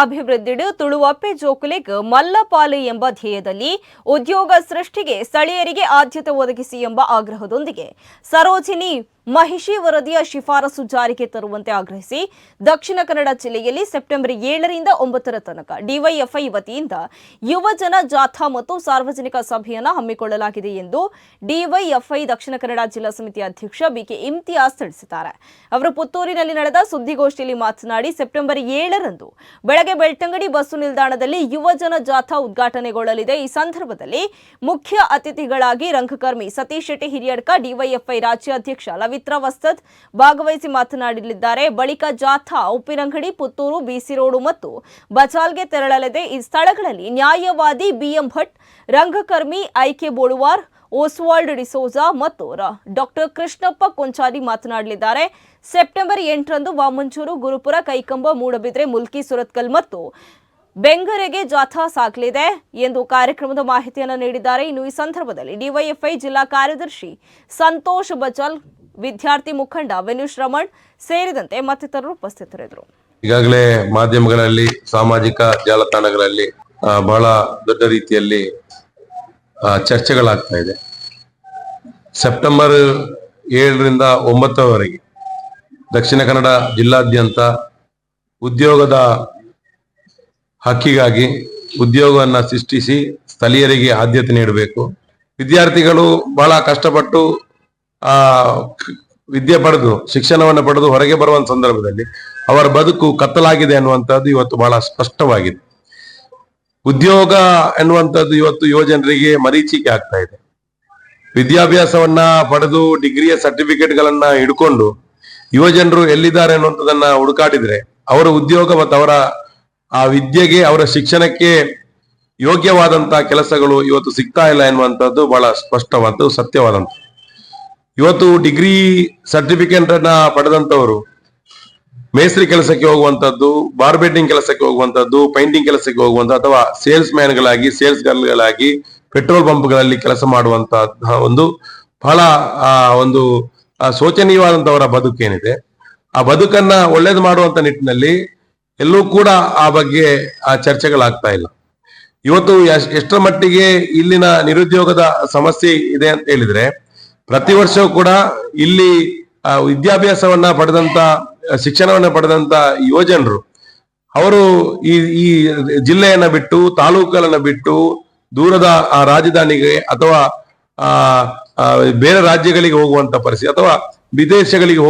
ಅಭಿವೃದ್ಧಿಡು ತುಳುವಪ್ಪೆ ಜೋಕುಲೆಗ್ ಮಲ್ಲಪಾಲು ಎಂಬ ಧ್ಯೇಯದಲ್ಲಿ ಉದ್ಯೋಗ ಸೃಷ್ಟಿಗೆ ಸ್ಥಳೀಯರಿಗೆ ಆದ್ಯತೆ ಒದಗಿಸಿ ಎಂಬ ಆಗ್ರಹದೊಂದಿಗೆ. ಸರೋಜಿನಿ ಮಹಿಷಿ ವರದಿಯ ಶಿಫಾರಸು ಜಾರಿಗೆ ತರುವಂತೆ ಆಗ್ರಹಿಸಿ ದಕ್ಷಿಣ ಕನ್ನಡ ಜಿಲ್ಲೆಯಲ್ಲಿ ಸೆಪ್ಟೆಂಬರ್ ಏಳರಿಂದ ಒಂಬತ್ತರ ತನಕ ಡಿವೈಎಫ್ಐ ವತಿಯಿಂದ ಯುವಜನ ಜಾಥಾ ಮತ್ತು ಸಾರ್ವಜನಿಕ ಸಭೆಯನ್ನು ಹಮ್ಮಿಕೊಳ್ಳಲಾಗಿದೆ ಎಂದು ಡಿವೈಎಫ್ಐ ದಕ್ಷಿಣ ಕನ್ನಡ ಜಿಲ್ಲಾ ಸಮಿತಿ ಅಧ್ಯಕ್ಷ ಬಿಕೆ ಇಮ್ತಿಯಾಸ್ ತಿಳಿಸಿದ್ದಾರೆ. ಅವರು ಪುತ್ತೂರಿನಲ್ಲಿ ನಡೆದ ಸುದ್ದಿಗೋಷ್ಠಿಯಲ್ಲಿ ಮಾತನಾಡಿ ಸೆಪ್ಟೆಂಬರ್ ಏಳರಂದು ಬೆಳಗ್ಗೆ ಬೆಳ್ತಂಗಡಿ ಬಸ್ಸು ನಿಲ್ದಾಣದಲ್ಲಿ ಯುವಜನ ಜಾಥಾ ಉದ್ಘಾಟನೆಗೊಳ್ಳಲಿದೆ. ಈ ಸಂದರ್ಭದಲ್ಲಿ ಮುಖ್ಯ ಅತಿಥಿಗಳಾಗಿ ರಂಗಕರ್ಮಿ ಸತೀಶ್ ಶೆಟ್ಟಿ ಹಿರಿಯಡ್ಕ ಡಿವೈಎಫ್ಐ ರಾಜ್ಯಾಧ್ಯಕ್ಷ ಲವಿತ್ರ ವಸ್ತದ್ ಭಾಗವಹಿಸಿ ಮಾತನಾಡಲಿದ್ದಾರೆ. ಬಳಿಕ ಜಾಥಾ, ಉಪ್ಪಿನಂಗಡಿ, ಪುತ್ತೂರು, ಬಿಸಿ ರೋಡು ಮತ್ತು ಬಚಾಲ್ಗೆ ತೆರಳಲಿದೆ. ಈ ಸ್ಥಳಗಳಲ್ಲಿ ನ್ಯಾಯವಾದಿ ಬಿಎಂ ಭಟ್, ರಂಗಕರ್ಮಿ ಐಕೆ ಬೋಳುವಾರ್, ಓಸ್ವಾಲ್ಡ್ ಡಿಸೋಜಾ ಮತ್ತು ಡಾಕ್ಟರ್ ಕೃಷ್ಣಪ್ಪ ಕೊಂಚಾರಿ ಮಾತನಾಡಲಿದ್ದಾರೆ. ಸೆಪ್ಟೆಂಬರ್ ಎಂಟರಂದು ವಾಮಂಚೂರು, ಗುರುಪುರ, ಕೈಕಂಬ, ಮೂಡಬಿದ್ರೆ, ಮುಲ್ಕಿ, ಸುರತ್ಕಲ್ ಮತ್ತು ಬೆಂಗರೆಗೆ ಜಾಥಾ ಸಾಗಲಿದೆ ಎಂದು ಕಾರ್ಯಕ್ರಮದ ಮಾಹಿತಿಯನ್ನು ನೀಡಿದ್ದಾರೆ. ಇನ್ನು ಈ ಸಂದರ್ಭದಲ್ಲಿ ಡಿವೈಎಫ್ಐ ಜಿಲ್ಲಾ ಕಾರ್ಯದರ್ಶಿ ಸಂತೋಷ್ ಬಚಲ್ ವಿದ್ಯಾರ್ಥಿ ಮುಖಂಡ ವೆನುಷ್ ರಮಣ್ ಸೇರಿದಂತೆ ಮತ್ತಿತರರು ಉಪಸ್ಥಿತರಿದ್ದರು. ಈಗಾಗಲೇ ಮಾಧ್ಯಮಗಳಲ್ಲಿ, ಸಾಮಾಜಿಕ ಜಾಲತಾಣಗಳಲ್ಲಿ ಬಹಳ ದೊಡ್ಡ ರೀತಿಯಲ್ಲಿ ಚರ್ಚೆಗಳಾಗ್ತಾ ಇದೆ. ಸೆಪ್ಟೆಂಬರ್ ಏಳರಿಂದ ಒಂಬತ್ತರವರೆಗೆ ದಕ್ಷಿಣ ಕನ್ನಡ ಜಿಲ್ಲಾದ್ಯಂತ ಉದ್ಯೋಗದ ಹಕ್ಕಿಗಾಗಿ ಉದ್ಯೋಗವನ್ನು ಸೃಷ್ಟಿಸಿ ಸ್ಥಳೀಯರಿಗೆ ಆದ್ಯತೆ ನೀಡಬೇಕು. ವಿದ್ಯಾರ್ಥಿಗಳು ಬಹಳ ಕಷ್ಟಪಟ್ಟು ಆ ವಿದ್ಯೆ ಪಡೆದು, ಶಿಕ್ಷಣವನ್ನು ಪಡೆದು ಹೊರಗೆ ಬರುವ ಸಂದರ್ಭದಲ್ಲಿ ಅವರ ಬದುಕು ಕತ್ತಲಾಗಿದೆ ಅನ್ನುವಂಥದ್ದು ಇವತ್ತು ಬಹಳ ಸ್ಪಷ್ಟವಾಗಿದೆ. ಉದ್ಯೋಗ ಎನ್ನುವಂಥದ್ದು ಇವತ್ತು ಯುವಜನರಿಗೆ ಮರೀಚಿಕೆ ಆಗ್ತಾ ಇದೆ. ವಿದ್ಯಾಭ್ಯಾಸವನ್ನ ಪಡೆದು ಡಿಗ್ರಿಯ ಸರ್ಟಿಫಿಕೇಟ್ ಗಳನ್ನ ಹಿಡ್ಕೊಂಡು ಯುವಜನರು ಎಲ್ಲಿದ್ದಾರೆ ಅನ್ನುವಂಥದ್ದನ್ನ ಹುಡುಕಾಡಿದ್ರೆ ಅವರ ಉದ್ಯೋಗ ಮತ್ತು ಅವರ, ಆ ವಿದ್ಯೆಗೆ, ಅವರ ಶಿಕ್ಷಣಕ್ಕೆ ಯೋಗ್ಯವಾದಂತಹ ಕೆಲಸಗಳು ಇವತ್ತು ಸಿಗ್ತಾ ಇಲ್ಲ ಎನ್ನುವಂಥದ್ದು ಬಹಳ ಸ್ಪಷ್ಟವಾದ್ದು ಸತ್ಯವಾದಂತ ಇವತ್ತು ಡಿಗ್ರಿ ಸರ್ಟಿಫಿಕೇಟ್ ಅನ್ನ ಪಡೆದಂತವರು ಮೇಸ್ತ್ರಿ ಕೆಲಸಕ್ಕೆ ಹೋಗುವಂತದ್ದು ಬಾರ್ಬೆಡ್ಡಿಂಗ್ ಕೆಲಸಕ್ಕೆ ಹೋಗುವಂತದ್ದು ಪೈಂಟಿಂಗ್ ಕೆಲಸಕ್ಕೆ ಹೋಗುವಂತ ಅಥವಾ ಸೇಲ್ಸ್ ಮ್ಯಾನ್ಗಳಾಗಿ ಸೇಲ್ಸ್ ಗರ್ಲ್ಗಳಾಗಿ ಪೆಟ್ರೋಲ್ ಪಂಪ್ಗಳಲ್ಲಿ ಕೆಲಸ ಮಾಡುವಂತ ಒಂದು ಬಹಳ ಒಂದು ಶೋಚನೀಯವಾದಂತವರ ಬದುಕೇನಿದೆ ಆ ಬದುಕನ್ನ ಒಳ್ಳೇದು ಮಾಡುವಂತ ನಿಟ್ಟಿನಲ್ಲಿ ಎಲ್ಲೂ ಕೂಡ ಆ ಬಗ್ಗೆ ಆ ಚರ್ಚೆಗಳಾಗ್ತಾ ಇಲ್ಲ. ಇವತ್ತು ಎಷ್ಟರ ಮಟ್ಟಿಗೆ ಇಲ್ಲಿನ ನಿರುದ್ಯೋಗದ ಸಮಸ್ಯೆ ಇದೆ ಅಂತ ಹೇಳಿದ್ರೆ ಪ್ರತಿ ವರ್ಷವೂ ಕೂಡ ಇಲ್ಲಿ ವಿದ್ಯಾಭ್ಯಾಸವನ್ನ ಪಡೆದಂತ, ಶಿಕ್ಷಣವನ್ನ ಪಡೆದಂತ ಯುವಜನರು, ಅವರು ಈ ಈ ಜಿಲ್ಲೆಯನ್ನ ಬಿಟ್ಟು, ತಾಲೂಕುಗಳನ್ನ ಬಿಟ್ಟು, ದೂರದ ಆ ರಾಜಧಾನಿಗೆ ಅಥವಾ ಆ, ಬೇರೆ ರಾಜ್ಯಗಳಿಗೆ ಹೋಗುವಂತ ಪರಿಸ್ಥಿತಿ, ಅಥವಾ ವಿದೇಶಗಳಿಗೆ